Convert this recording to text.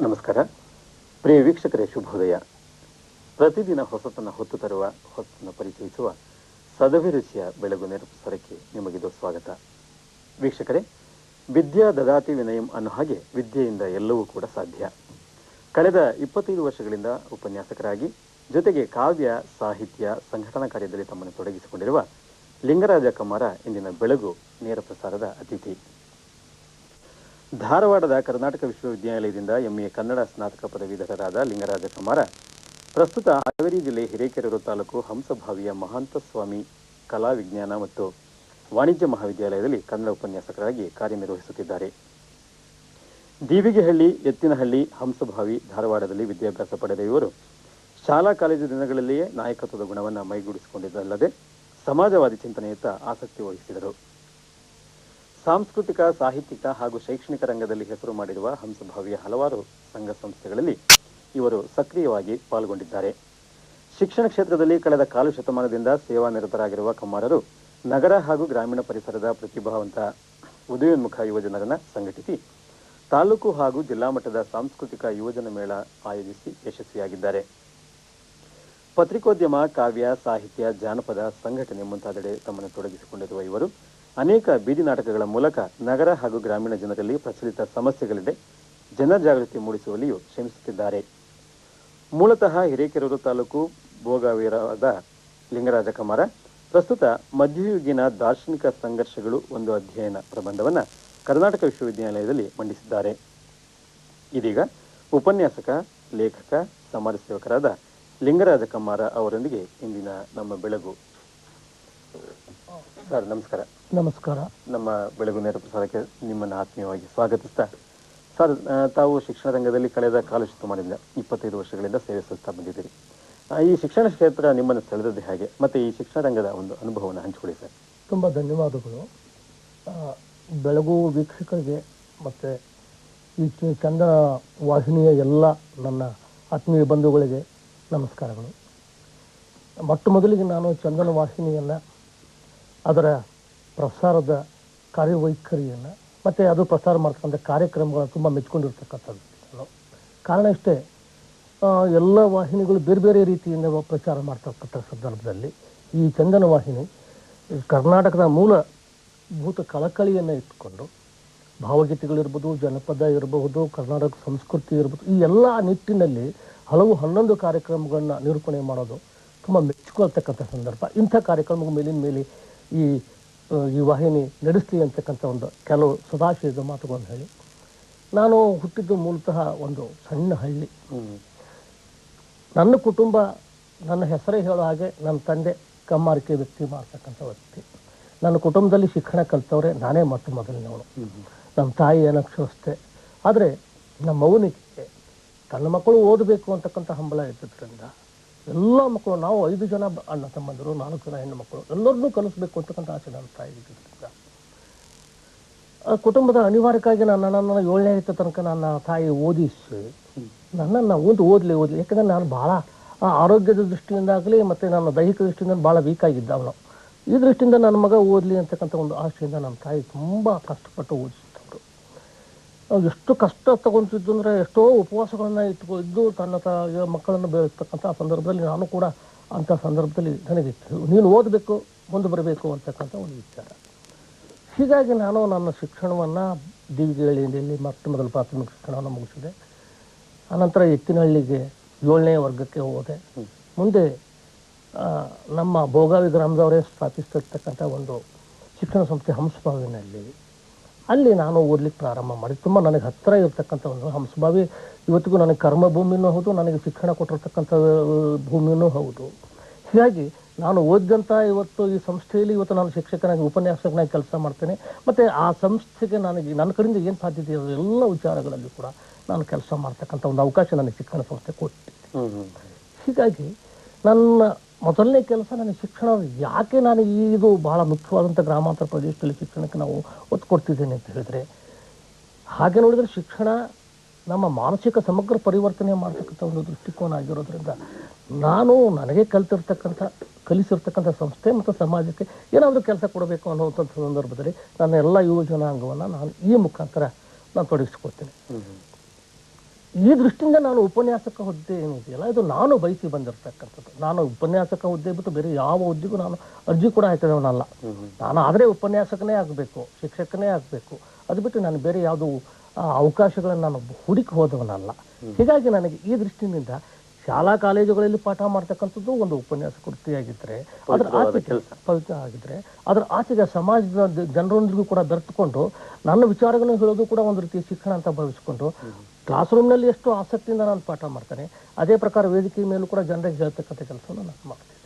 ನಮಸ್ಕಾರ. ಪ್ರಿಯ ವೀಕ್ಷಕರೇ, ಶುಭೋದಯ. ಪ್ರತಿದಿನ ಹೊಸತನ್ನು ಹೊತ್ತು ತರುವ, ಹೊಸತನ್ನು ಪರಿಚಯಿಸುವ ಸದಭಿರುಚಿಯ ಬೆಳಗು ನೇರಪ್ರಸಾರಕ್ಕೆ ನಿಮಗಿದು ಸ್ವಾಗತ. ವೀಕ್ಷಕರೇ, ವಿದ್ಯಾ ದದಾತಿ ವಿನಯಂ ಅನ್ನೋ ಹಾಗೆ ವಿದ್ಯೆಯಿಂದ ಎಲ್ಲವೂ ಕೂಡ ಸಾಧ್ಯ. ಕಳೆದ ಇಪ್ಪತ್ತೈದು ವರ್ಷಗಳಿಂದ ಉಪನ್ಯಾಸಕರಾಗಿ, ಜೊತೆಗೆ ಕಾವ್ಯ, ಸಾಹಿತ್ಯ, ಸಂಘಟನಾ ಕಾರ್ಯದಲ್ಲಿ ತಮ್ಮನ್ನು ತೊಡಗಿಸಿಕೊಂಡಿರುವ ಲಿಂಗರಾಜ ಕಮ್ಮಾರ ಇಂದಿನ ಬೆಳಗು ನೇರ ಪ್ರಸಾರದ ಅತಿಥಿ. ಧಾರವಾಡದ ಕರ್ನಾಟಕ ವಿಶ್ವವಿದ್ಯಾಲಯದಿಂದ ಎಂಎ ಕನ್ನಡ ಸ್ನಾತಕ ಪದವೀಧರರಾದ ಲಿಂಗರಾಜ ಕಮಾರ ಪ್ರಸ್ತುತ ಹಾವೇರಿ ಜಿಲ್ಲೆ ಹಿರೇಕೆರೂರು ತಾಲೂಕು ಹಂಸಭಾವಿಯ ಮಹಾಂತಸ್ವಾಮಿ ಕಲಾ ವಿಜ್ಞಾನ ಮತ್ತು ವಾಣಿಜ್ಯ ಮಹಾವಿದ್ಯಾಲಯದಲ್ಲಿ ಕನ್ನಡ ಉಪನ್ಯಾಸಕರಾಗಿ ಕಾರ್ಯನಿರ್ವಹಿಸುತ್ತಿದ್ದಾರೆ. ದೀವಿಗೆಹಳ್ಳಿ, ಎತ್ತಿನಹಳ್ಳಿ, ಹಂಸಭಾವಿ, ಧಾರವಾಡದಲ್ಲಿ ವಿದ್ಯಾಭ್ಯಾಸ ಪಡೆದ ಇವರು ಶಾಲಾ ಕಾಲೇಜು ದಿನಗಳಲ್ಲಿಯೇ ನಾಯಕತ್ವದ ಗುಣವನ್ನು ಮೈಗೂಡಿಸಿಕೊಂಡಿದ್ದಲ್ಲದೆ ಸಮಾಜವಾದಿ ಚಿಂತನೆಯತ್ತ ಆಸಕ್ತಿ ವಹಿಸಿದರು. ಸಾಂಸ್ಕೃತಿಕ, ಸಾಹಿತ್ಯಿಕ ಹಾಗೂ ಶೈಕ್ಷಣಿಕ ರಂಗದಲ್ಲಿ ಹೆಸರು ಮಾಡಿರುವ ಹಂಸಭಾವಿಯ ಹಲವಾರು ಸಂಘ ಸಂಸ್ಥೆಗಳಲ್ಲಿ ಇವರು ಸಕ್ರಿಯವಾಗಿ ಪಾಲ್ಗೊಂಡಿದ್ದಾರೆ. ಶಿಕ್ಷಣ ಕ್ಷೇತ್ರದಲ್ಲಿ ಕಳೆದ ಕಾಲು ಶತಮಾನದಿಂದ ಸೇವಾ ನಿರತರಾಗಿರುವ ಕಮ್ಮಾರರು ನಗರ ಹಾಗೂ ಗ್ರಾಮೀಣ ಪರಿಸರದ ಪ್ರತಿಭಾವಂತ ಉದಯೋನ್ಮುಖ ಯುವಜನರನ್ನ ಸಂಘಟಿಸಿ, ತಾಲೂಕು ಹಾಗೂ ಜಿಲ್ಲಾ ಮಟ್ಟದ ಸಾಂಸ್ಕೃತಿಕ ಯುವಜನ ಮೇಳ ಆಯೋಜಿಸಿ ಯಶಸ್ವಿಯಾಗಿದ್ದಾರೆ. ಪತ್ರಿಕೋದ್ಯಮ, ಕಾವ್ಯ, ಸಾಹಿತ್ಯ, ಜಾನಪದ ಸಂಘಟನೆ ಮುಂತಾದೆಡೆ ತಮ್ಮನ್ನು ತೊಡಗಿಸಿಕೊಂಡಿರುವ ಇವರು ಅನೇಕ ಬೀದಿ ನಾಟಕಗಳ ಮೂಲಕ ನಗರ ಹಾಗೂ ಗ್ರಾಮೀಣ ಜನರಲ್ಲಿ ಪ್ರಚಲಿತ ಸಮಸ್ಯೆಗಳಿದೆ. ಜನಜಾಗೃತಿ ಮೂಡಿಸುವಲ್ಲಿಯೂ ಶ್ರಮಿಸುತ್ತಿದ್ದಾರೆ. ಮೂಲತಃ ಹಿರೇಕೆರೂರು ತಾಲೂಕು ಭೋಗಾವೀರವಾದ ಲಿಂಗರಾಜ ಕಮಾರ, ಪ್ರಸ್ತುತ ಮಧ್ಯಯುಗೀನ ದಾರ್ಶನಿಕ ಸಂಘರ್ಷಗಳು ಒಂದು ಅಧ್ಯಯನ ಪ್ರಬಂಧವನ್ನು ಕರ್ನಾಟಕ ವಿಶ್ವವಿದ್ಯಾಲಯದಲ್ಲಿ ಮಂಡಿಸಿದ್ದಾರೆ. ಇದೀಗ ಉಪನ್ಯಾಸಕ, ಲೇಖಕ, ಸಮಾಜ ಸೇವಕರಾದ ಲಿಂಗರಾಜ ಕಮ್ಮಾರ ಅವರೊಂದಿಗೆ ಇಂದಿನ ನಮ್ಮ ಬೆಳಗು. ಸರ್ ನಮಸ್ಕಾರ. ನಮಸ್ಕಾರ. ನಮ್ಮ ಬೆಳಗು ನೇರ ಪ್ರಸಾರಕ್ಕೆ ನಿಮ್ಮನ್ನು ಆತ್ಮೀಯವಾಗಿ ಸ್ವಾಗತಿಸ್ತಾ ಸರ್ ತಾವು ಶಿಕ್ಷಣ ರಂಗದಲ್ಲಿ ಕಳೆದ ಕಾಲ ಶತಮಾನದಿಂದ ಇಪ್ಪತ್ತೈದು ವರ್ಷಗಳಿಂದ ಸೇವೆ ಸಲ್ಲಿಸ್ತಾ ಬಂದಿದ್ದೀರಿ. ಈ ಶಿಕ್ಷಣ ಕ್ಷೇತ್ರ ನಿಮ್ಮನ್ನು ಸೆಳೆದದ್ದು ಹೇಗೆ? ಮತ್ತೆ ಈ ಶಿಕ್ಷಣ ರಂಗದ ಒಂದು ಅನುಭವವನ್ನು ಹಂಚಿಕೊಳ್ಳಿ ಸರ್. ತುಂಬ ಧನ್ಯವಾದಗಳು. ಬೆಳಗು ವೀಕ್ಷಕರಿಗೆ ಮತ್ತು ಈ ಚಂದ ವಾಹಿನಿಯ ಎಲ್ಲ ನನ್ನ ಆತ್ಮೀಯ ಬಂಧುಗಳಿಗೆ ನಮಸ್ಕಾರಗಳು. ಮೊಟ್ಟ ಮೊದಲಿಗೆ ನಾನು ಚಂದನ ವಾಹಿನಿಯನ್ನು ಅದರ ಪ್ರಸಾರದ ಕಾರ್ಯವೈಖರಿಯನ್ನು, ಮತ್ತು ಅದು ಪ್ರಸಾರ ಮಾಡ್ತಕ್ಕಂಥ ಕಾರ್ಯಕ್ರಮಗಳನ್ನು ತುಂಬ ಮೆಚ್ಕೊಂಡಿರ್ತಕ್ಕಂಥದ್ದು. ಕಾರಣ ಇಷ್ಟೇ ಎಲ್ಲ ವಾಹಿನಿಗಳು ಬೇರೆ ಬೇರೆ ರೀತಿಯಿಂದ ಪ್ರಚಾರ ಮಾಡ್ತಕ್ಕಂಥ ಸಂದರ್ಭದಲ್ಲಿ ಈ ಚಂದನ ವಾಹಿನಿ ಕರ್ನಾಟಕದ ಮೂಲ ಭೂತ ಕಳಕಳಿಯನ್ನು ಇಟ್ಟುಕೊಂಡು, ಭಾವಗೀತೆಗಳಿರ್ಬೋದು, ಜನಪದ ಇರಬಹುದು, ಕರ್ನಾಟಕ ಸಂಸ್ಕೃತಿ ಇರ್ಬೋದು ಈ ಎಲ್ಲ ನಿಟ್ಟಿನಲ್ಲಿ ಹಲವು ಹನ್ನೊಂದು ಕಾರ್ಯಕ್ರಮಗಳನ್ನ ನಿರೂಪಣೆ ಮಾಡೋದು ತುಂಬ ಮೆಚ್ಚಿಕೊಳ್ತಕ್ಕಂಥ ಸಂದರ್ಭ. ಇಂಥ ಕಾರ್ಯಕ್ರಮಗಳ ಮೇಲಿನ ಮೇಲೆ ಈ ಈ ವಾಹಿನಿ ನಡೆಸಲಿ ಅಂತಕ್ಕಂಥ ಒಂದು ಕೆಲವು ಸದಾಶಯದ ಮಾತುಗಳನ್ನು ಹೇಳಿ. ನಾನು ಹುಟ್ಟಿದ್ದು ಮೂಲತಃ ಒಂದು ಸಣ್ಣ ಹಳ್ಳಿ. ನನ್ನ ಕುಟುಂಬ ನನ್ನ ಹೆಸರೇ ಹೇಳೋ ಹಾಗೆ ನನ್ನ ತಂದೆ ಕಮ್ಮಾರಿಕೆ ವ್ಯಕ್ತಿ ಮಾಡ್ತಕ್ಕಂಥ ವ್ಯಕ್ತಿ. ನನ್ನ ಕುಟುಂಬದಲ್ಲಿ ಶಿಕ್ಷಣ ಕಲಿತವ್ರೆ ನಾನೇ ಮತ್ತು ಮೊದಲನೇವನು. ನಮ್ಮ ತಾಯಿ ಏನಕ್ಷರಿಸ್ತೆ ಆದರೆ ನಮ್ಮ ಅವನಿಗೆ ತನ್ನ ಮಕ್ಕಳು ಓದಬೇಕು ಅಂತಕ್ಕಂಥ ಹಂಬಲ ಇದ್ದಿದ್ದರಿಂದ ಎಲ್ಲ ಮಕ್ಕಳು, ನಾವು ಐದು ಜನ ಅಣ್ಣ ತಮ್ಮಂದರು, ನಾಲ್ಕು ಜನ ಹೆಣ್ಣು ಮಕ್ಕಳು, ಎಲ್ಲರನ್ನೂ ಕಲಿಸ್ಬೇಕು ಅಂತಕ್ಕಂಥ ಆಸೆ ನನ್ನ ಆ ಕುಟುಂಬದ ಅನಿವಾರ್ಯಕ್ಕಾಗಿ ನನ್ನ ನನ್ನ ಏಳನೇ ಇತ್ತ ತನಕ ನನ್ನ ತಾಯಿ ಓದಿಸಿ, ನನ್ನನ್ನು ಒಂದು ಓದಲಿ ಓದಲಿ. ಯಾಕಂದ್ರೆ ನಾನು ಭಾಳ ಆರೋಗ್ಯದ ದೃಷ್ಟಿಯಿಂದಾಗಲಿ ಮತ್ತು ನನ್ನ ದೈಹಿಕ ದೃಷ್ಟಿಯಿಂದ ಭಾಳ ವೀಕ್ ಆಗಿದ್ದ ಅವನು. ಈ ದೃಷ್ಟಿಯಿಂದ ನನ್ನ ಮಗ ಓದಲಿ ಅಂತಕ್ಕಂಥ ಒಂದು ಆಸೆಯಿಂದ ನಮ್ಮ ತಾಯಿ ತುಂಬ ಕಷ್ಟಪಟ್ಟು ಅವ್ರು ಎಷ್ಟು ಕಷ್ಟ ತಗೊಂತಿದ್ದು ಅಂದ್ರೆ ಎಷ್ಟೋ ಉಪವಾಸಗಳನ್ನ ಇಟ್ಕೊಂಡಿದ್ದು ತನ್ನ ತ ಮಕ್ಕಳನ್ನು ಬೆಳೆಸ್ತಕ್ಕಂಥ ಸಂದರ್ಭದಲ್ಲಿ ನಾನು ಕೂಡ ಅಂಥ ಸಂದರ್ಭದಲ್ಲಿ ನನಗೆ ನೀನು ಓದಬೇಕು, ಮುಂದೆ ಬರಬೇಕು ಅಂತಕ್ಕಂಥ ಒಂದು ವಿಚಾರ. ಹೀಗಾಗಿ ನಾನು ನನ್ನ ಶಿಕ್ಷಣವನ್ನು ದಿವಿಗೆಹಳ್ಳಿಯಲ್ಲಿ ಮತ್ತೆ ಮೊದಲು ಪ್ರಾಥಮಿಕ ಶಿಕ್ಷಣವನ್ನು ಮುಗಿಸಿದೆ. ಆನಂತರ ಎತ್ತಿನಹಳ್ಳಿಗೆ ಏಳನೇ ವರ್ಗಕ್ಕೆ ಹೋದೆ. ಮುಂದೆ ನಮ್ಮ ಭೋಗಾವಿ ಗ್ರಾಮದವರೇ ಸ್ಥಾಪಿಸಿರ್ತಕ್ಕಂಥ ಒಂದು ಶಿಕ್ಷಣ ಸಂಸ್ಥೆ ಹಂಸಭಾವಿನಲ್ಲಿ ಅಲ್ಲಿ ನಾನು ಓದ್ಲಿಕ್ಕೆ ಪ್ರಾರಂಭ ಮಾಡಿ ತುಂಬ ನನಗೆ ಹತ್ತಿರ ಇರತಕ್ಕಂಥ ಒಂದು ಹಂಸಭಾವಿ ಇವತ್ತಿಗೂ ನನಗೆ ಕರ್ಮ ಭೂಮಿನೂ ಹೌದು ನನಗೆ ಶಿಕ್ಷಣ ಕೊಟ್ಟಿರ್ತಕ್ಕಂಥ ಭೂಮಿನೂ ಹೌದು. ಹೀಗಾಗಿ ನಾನು ಓದಿದಂಥ ಇವತ್ತು ಈ ಸಂಸ್ಥೆಯಲ್ಲಿ ಇವತ್ತು ನಾನು ಶಿಕ್ಷಕನಾಗಿ ಉಪನ್ಯಾಸಕನಾಗಿ ಕೆಲಸ ಮಾಡ್ತೇನೆ. ಮತ್ತು ಆ ಸಂಸ್ಥೆಗೆ ನನಗೆ ನನ್ನ ಕಡೆಯಿಂದ ಏನು ಸಾಧ್ಯತೆ ಇರೋ ಎಲ್ಲ ವಿಚಾರಗಳಲ್ಲಿ ಕೂಡ ನಾನು ಕೆಲಸ ಮಾಡ್ತಕ್ಕಂಥ ಒಂದು ಅವಕಾಶ ನನಗೆ ಶಿಕ್ಷಣ ಸಂಸ್ಥೆ ಕೊಟ್ಟಿದೆ. ಹೀಗಾಗಿ ನನ್ನ ಮೊದಲನೇ ಕೆಲಸ ನನಗೆ ಶಿಕ್ಷಣ, ಯಾಕೆ ನಾನು ಇದು ಬಹಳ ಮುಖ್ಯವಾದಂಥ ಗ್ರಾಮಾಂತರ ಪ್ರದೇಶದಲ್ಲಿ ಶಿಕ್ಷಣಕ್ಕೆ ನಾವು ಒತ್ತು ಕೊಡ್ತಿದ್ದೇನೆ ಅಂತ ಹೇಳಿದ್ರೆ, ಹಾಗೆ ನೋಡಿದರೆ ಶಿಕ್ಷಣ ನಮ್ಮ ಮಾನಸಿಕ ಸಮಗ್ರ ಪರಿವರ್ತನೆ ಮಾಡ್ತಕ್ಕಂಥ ಒಂದು ದೃಷ್ಟಿಕೋನ ಆಗಿರೋದ್ರಿಂದ ನಾನು ನನಗೆ ಕಲಿತಿರ್ತಕ್ಕಂಥ, ಕಲಿಸಿರ್ತಕ್ಕಂಥ ಸಂಸ್ಥೆ ಮತ್ತು ಸಮಾಜಕ್ಕೆ ಏನಾದರೂ ಕೆಲಸ ಕೊಡಬೇಕು ಅನ್ನುವಂಥ ಸಂದರ್ಭದಲ್ಲಿ ನನ್ನ ಎಲ್ಲ ಯುವ ಜನಾಂಗವನ್ನು ನಾನು ಈ ಮುಖಾಂತರ ನಾನು ತೊಡಗಿಸ್ಕೊಳ್ತೇನೆ. ಈ ದೃಷ್ಟಿಯಿಂದ ನಾನು ಉಪನ್ಯಾಸಕ ಹುದ್ದೆ ಏನಿದೆಯಲ್ಲ ಇದು ನಾನು ಬಯಸಿ ಬಂದಿರತಕ್ಕಂಥದ್ದು. ನಾನು ಉಪನ್ಯಾಸಕ ಹುದ್ದೆ ಬಿಟ್ಟು ಬೇರೆ ಯಾವ ಹುದ್ದೆಗೂ ನಾನು ಅರ್ಜಿ ಕೂಡ ಹಾಕಿದವನಲ್ಲ. ನಾನು ಆದರೆ ಉಪನ್ಯಾಸಕನೇ ಆಗಬೇಕು ಶಿಕ್ಷಕನೇ ಆಗಬೇಕು. ಅದು ಬಿಟ್ಟು ನಾನು ಬೇರೆ ಯಾವುದು ಅವಕಾಶಗಳನ್ನು ನಾನು ಹುಡುಕಿ ಹೋದವನಲ್ಲ. ಹೀಗಾಗಿ ನನಗೆ ಈ ದೃಷ್ಟಿಯಿಂದ ಶಾಲಾ ಕಾಲೇಜುಗಳಲ್ಲಿ ಪಾಠ ಮಾಡ್ತಕ್ಕಂಥದ್ದು ಒಂದು ಉಪನ್ಯಾಸ ಕೃತಿಯಾಗಿದ್ರೆ ಅದರ ಆಚೆಗೆ ಪವಿತ್ರ ಆಗಿದ್ರೆ ಅದರ ಆಚೆಗೆ ಸಮಾಜದ ಜನರೊಂದಿಗೂ ಕೂಡ ಬೆರೆತುಕೊಂಡು ನನ್ನ ವಿಚಾರಗಳನ್ನು ಹೇಳೋದು ಕೂಡ ಒಂದು ರೀತಿಯ ಶಿಕ್ಷಣ ಅಂತ ಭಾವಿಸಿಕೊಂಡು ಕ್ಲಾಸ್ ರೂಮ್ನಲ್ಲಿ ಎಷ್ಟು ಆಸಕ್ತಿಯಿಂದ ನಾನು ಪಾಠ ಮಾಡ್ತೇನೆ ಅದೇ ಪ್ರಕಾರ ವೇದಿಕೆ ಮೇಲೂ ಕೂಡ ಜನರಿಗೆ ಹೇಳ್ತಕ್ಕಂಥ ಕೆಲಸವನ್ನು ನಾನು ಮಾಡ್ತೀನಿ.